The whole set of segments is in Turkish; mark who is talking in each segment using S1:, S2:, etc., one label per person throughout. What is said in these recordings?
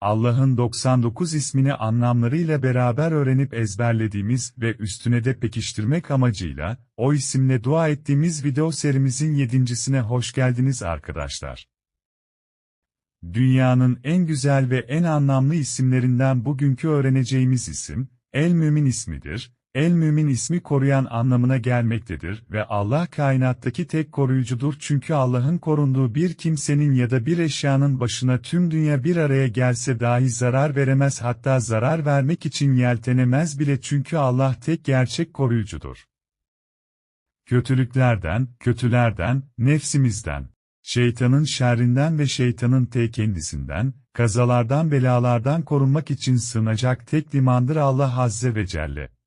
S1: Allah'ın 99 ismini anlamlarıyla beraber öğrenip ezberlediğimiz ve üstüne de pekiştirmek amacıyla, o isimle dua ettiğimiz video serimizin yedincisine hoş geldiniz arkadaşlar. Dünyanın en güzel ve en anlamlı isimlerinden bugünkü öğreneceğimiz isim, El-Mümin ismidir, El-Mümin ismi koruyan anlamına gelmektedir ve Allah kainattaki tek koruyucudur çünkü Allah'ın korunduğu bir kimsenin ya da bir eşyanın başına tüm dünya bir araya gelse dahi zarar veremez hatta zarar vermek için yeltenemez bile çünkü Allah tek gerçek koruyucudur. Kötülüklerden, kötülerden, nefsimizden, şeytanın şerrinden ve şeytanın te kendisinden, kazalardan belalardan korunmak için sığınacak tek limandır Allah Azze ve Celle.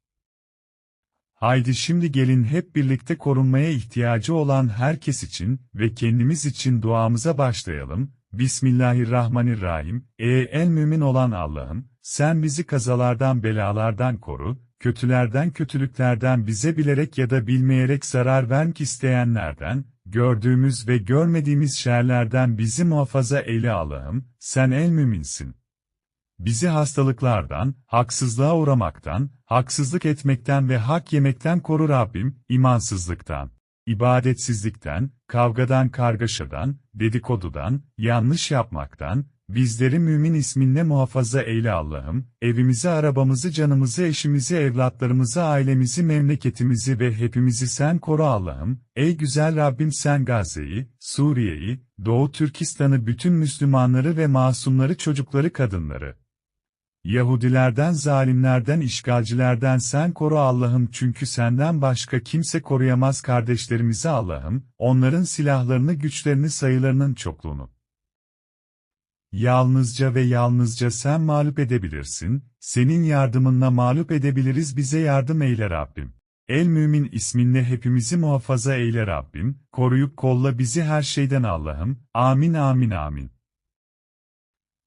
S1: Haydi şimdi gelin hep birlikte korunmaya ihtiyacı olan herkes için ve kendimiz için duamıza başlayalım. Bismillahirrahmanirrahim. Ey en mümin olan Allah'ım, sen bizi kazalardan belalardan koru, kötülerden kötülüklerden bize bilerek ya da bilmeyerek zarar vermek isteyenlerden, gördüğümüz ve görmediğimiz şerlerden bizi muhafaza eyle Allah'ım, sen el müminsin. Bizi hastalıklardan, haksızlığa uğramaktan, haksızlık etmekten ve hak yemekten koru Rabbim, imansızlıktan, ibadetsizlikten, kavgadan kargaşadan, dedikodudan, yanlış yapmaktan, bizleri mümin isminle muhafaza eyle Allah'ım, evimizi, arabamızı, canımızı, eşimizi, evlatlarımızı, ailemizi, memleketimizi ve hepimizi sen koru Allah'ım, ey güzel Rabbim sen Gazze'yi, Suriye'yi, Doğu Türkistan'ı bütün Müslümanları ve masumları çocukları kadınları, Yahudilerden zalimlerden işgalcilerden sen koru Allah'ım çünkü senden başka kimse koruyamaz kardeşlerimizi Allah'ım, onların silahlarını güçlerini sayılarının çokluğunu. Yalnızca ve yalnızca sen mağlup edebilirsin, senin yardımınla mağlup edebiliriz bize yardım eyle Rabbim. El mümin isminle hepimizi muhafaza eyle Rabbim, koruyup kolla bizi her şeyden Allah'ım, amin amin amin.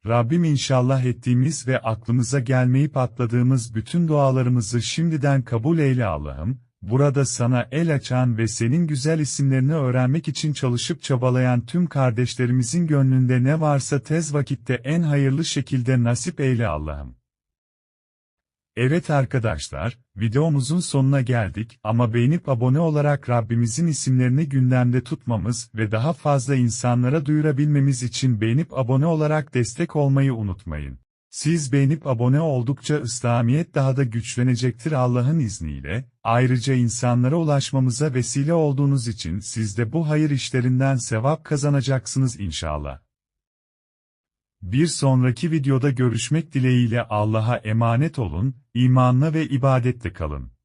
S1: Rabbim inşallah ettiğimiz ve aklımıza gelmeyip atladığımız bütün dualarımızı şimdiden kabul eyle Allah'ım, burada sana el açan ve senin güzel isimlerini öğrenmek için çalışıp çabalayan tüm kardeşlerimizin gönlünde ne varsa tez vakitte en hayırlı şekilde nasip eyle Allah'ım. Evet arkadaşlar, videomuzun sonuna geldik ama beğenip abone olarak Rabbimizin isimlerini gündemde tutmamız ve daha fazla insanlara duyurabilmemiz için beğenip abone olarak destek olmayı unutmayın. Siz beğenip abone oldukça İslamiyet daha da güçlenecektir Allah'ın izniyle, ayrıca insanlara ulaşmamıza vesile olduğunuz için siz de bu hayır işlerinden sevap kazanacaksınız inşallah. Bir sonraki videoda görüşmek dileğiyle Allah'a emanet olun, imanla ve ibadette kalın.